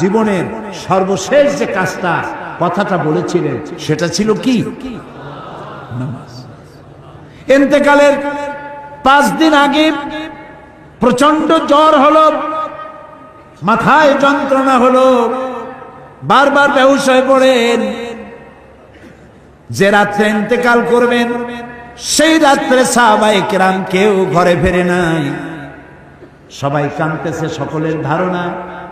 জীবনের সর্বশেষ যে কাজটা কথাটা বলেছিলেন, সেটা ছিল কি? এতেকালের পাঁচ দিন আগে প্রচণ্ড জ্বর হলো, মাথায় যন্ত্রণা হলো, বারবার হয়ে পড়েন। যে রাত্রে ইন্তেকাল করবেন, সেই রাত্রে সাহাবাই কেরাম কেউ ঘরে ফেরে নাই। সবাই কাঁদতেছে, সকলের ধারণা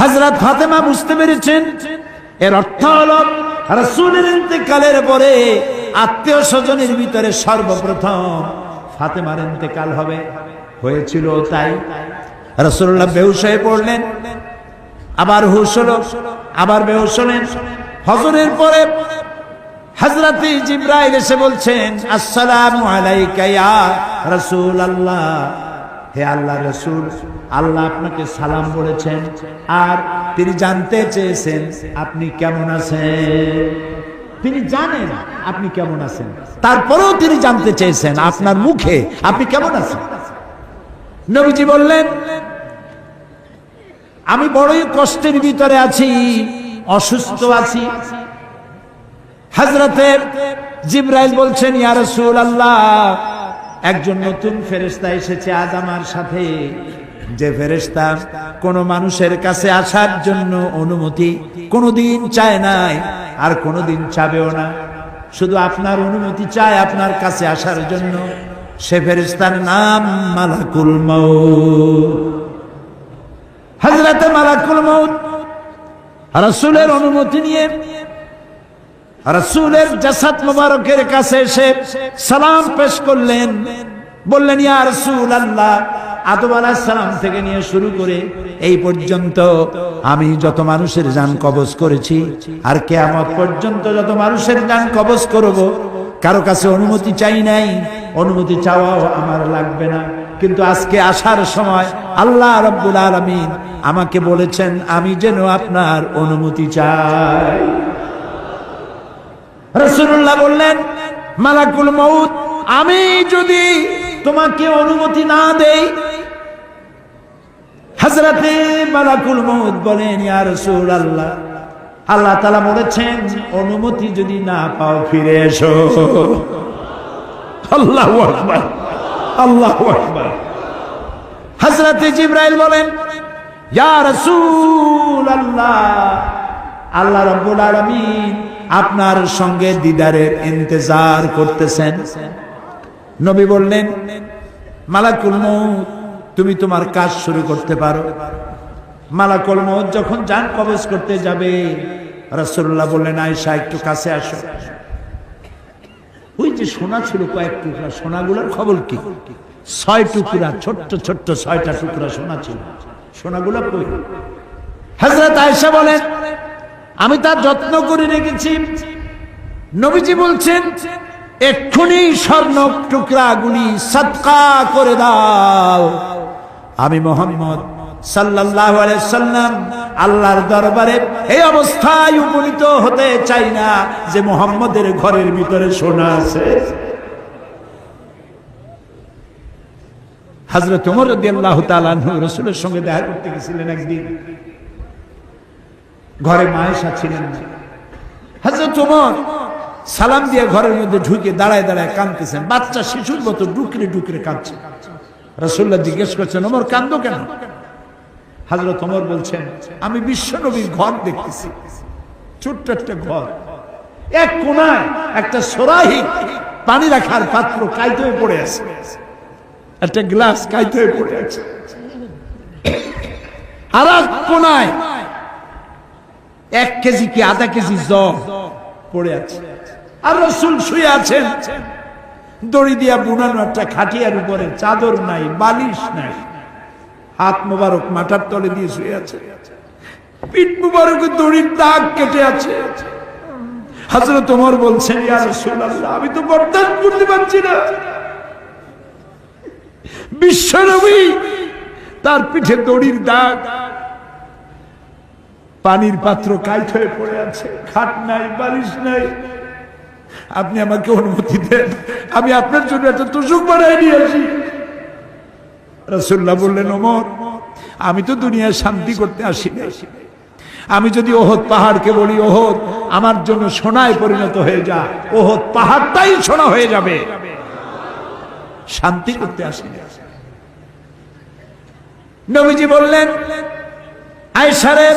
হাজরাত ফাতেমা বুঝতে পেরেছেন? এর অর্থ হল, রাসূলের ইন্তেকালের পরে আত্মীয় স্বজনের ভিতরে সর্বপ্রথম ফাতেমার ইন্তেকাল হবে। হয়েছিল তাই। রাসূলুল্লাহ বেহুশ হয়ে পড়লেন। আবার হুশ হলো, আবার বেহুশ হলেন। হজরের পরে হজরত জিব্রাইল এসে বলছেন, আসসালামু আলাইকা রাসূলুল্লাহ। হে আল্লাহ রসুল, আল্লাহ আপনাকে সালাম বলেছেন আর তিনি জানতে চেয়েছেন আপনি কেমন আছেন। তিনি জানেন আপনি কেমন আছেন। তারপরেও তিনি জানতে চেয়েছেন আপনার মুখে আপনি কেমন আছেন। নবীজি বললেন, আমি বড়ই কষ্টের ভিতরে আছি, অসুস্থ আছি। হাজরতে জিব্রাইল বলছেন, ইয়া রাসূল আল্লাহ একজন নতুন ফেরেস্তা এসেছে আজ আমার সাথে। যে ফেরেস্তা কোন মানুষের কাছে আসার জন্য অনুমতি কোনোদিন চায় নাই, আর কোনোদিন চাবেও না। শুধু আপনার অনুমতি চায় আপনার কাছে আসার জন্য। সে ফেরেস্তার নাম মালাকুল মৌত মালাকুল মৌত রাসূলের অনুমতি নিয়ে রসুলের জাসাদ মুবারকের কাছে এসে সালাম পেশ করলেন। বললেন, ইয়া রসুল আল্লাহ আদম আলাহ সালাম থেকে নিয়ে শুরু করে এই পর্যন্ত আমি যত মানুষের যান কবজ করেছি আর কেয়ামত পর্যন্ত যত মানুষের যান কবজ করব, কারও কাছে অনুমতি চাই নাই, অনুমতি চাওয়াও আমার লাগবে না। কিন্তু আজকে আসার সময় আল্লাহ রব্বুল আলমিন আমাকে বলেছেন, আমি যেন আপনার অনুমতি চাই। রসুল্লাহ বললেন, মালাকুল মৌত আমি যদি তোমাকে অনুমতি না দেই হাজরাতে মালাকুল মৌত বলেন, ইয়া রসুল আল্লাহ আল্লাহ তালা বলেছেন, অনুমতি যদি না পাও, ফিরে এসো। আল্লাহ আল্লাহ হজরতে জিব্রাইল বলেন, ইয়া রসুল আল্লাহ আল্লাহ রব্বুল আলামিন আপনার সঙ্গে দিদারের ইন্তজার করতেছেন। নবী বললেন, মালাকুল তুমি তোমার কাজ শুরু করতে পারো। মালাকুল মৌত যখন যান কবজ করতে যাবে, রাসূলুল্লাহ বললেন, আয়েশা, একটু কাছে আসো। ওই যে সোনা ছিল কয়েক টুকরা, সোনাগুলোর খবর কি? ছয় টুকরা, ছোট্ট ছোট্ট ছয়টা টুকরা সোনা ছিল। সোনাগুলো কই? হযরত আয়েশা বলেন আমি তার যত্ন করে রেখেছি। নবীজি বলছেন, এক্ষুনি স্বর্ণ টুকরাগুলি সৎকা করে দাও। আমি মোহাম্মদ আলাইহি সাল্লাম আল্লাহর দরবারে এই অবস্থায় উপনীত হতে চাই না যে মোহাম্মদের ঘরের ভিতরে সোনা আছে। হযরত ওমর রাদিয়াল্লাহু তাআলা আনহু রাসূলের সঙ্গে দেখা করতে গেছিলেন একদিন। ঘরে মায়েশা ছিলেন না। হজরত সালাম দিয়ে ঘরের মধ্যে ঢুকে দাঁড়ায় দাঁড়ায় কাঁদতেছেন। বাচ্চা শিশুর মতো ডুকরে ডুকরে কাঁদছে। রসুল্লাহ জিজ্ঞেস করছেন, ওমর কান্দো কেন? হাজরত ওমর বলছেন, আমি বিশ্ব নবীর ঘর দেখতেছি। ছোট্ট একটা ঘর। এক কোনায় একটা সরাহি পানি রাখার পাত্র কাইতে হয়ে পড়ে আছে। একটা গ্লাস কাইতে হয়ে পড়ে আছে। আর এক কোনায় এক কেজি কি আধা কেজি জল পড়ে আছে। আর রসুল শুয়ে আছেন। দড়ি দিয়া বুনানো একটা খাটিয়ার উপরে, চাদর নাই, বালিশ নাই। হাত মোবারক মাথার তলে দিয়ে শুয়ে আছে। পিঠ মুবারকে দড়ির দাগ কেটে আছে। হাজরত তোমার বলছেন আমি তো বরদাস্ত করতে পারছি না। বিশ্বনবী তার পিঠে দড়ির দাগ পানির পাত্র কাইট হয়ে পড়ে আছে। খাট নাই, বালিশ নাই। আপনি আমাকে অনুমতি দেন। আমি আপনার জন্য একটা তোষক বানাই নিয়ে আসি। রসুল্লাহ বললেন, ওমর, আমি তো দুনিয়ায় শান্তি করতে আসি আমি যদি ওহদ পাহাড়কে বলি, ওহদ আমার জন্য সোনায় পরিণত হয়ে যা। ওহদ পাহাড়টাই সোনা হয়ে যাবে। শান্তি করতে আসি। নবীজি বললেন আয়সারের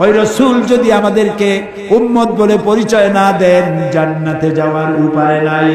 ওই রসুল যদি আমাদেরকে উম্মত বলে পরিচয় না দেন জান্নাতে যাওয়ার উপায় নাই।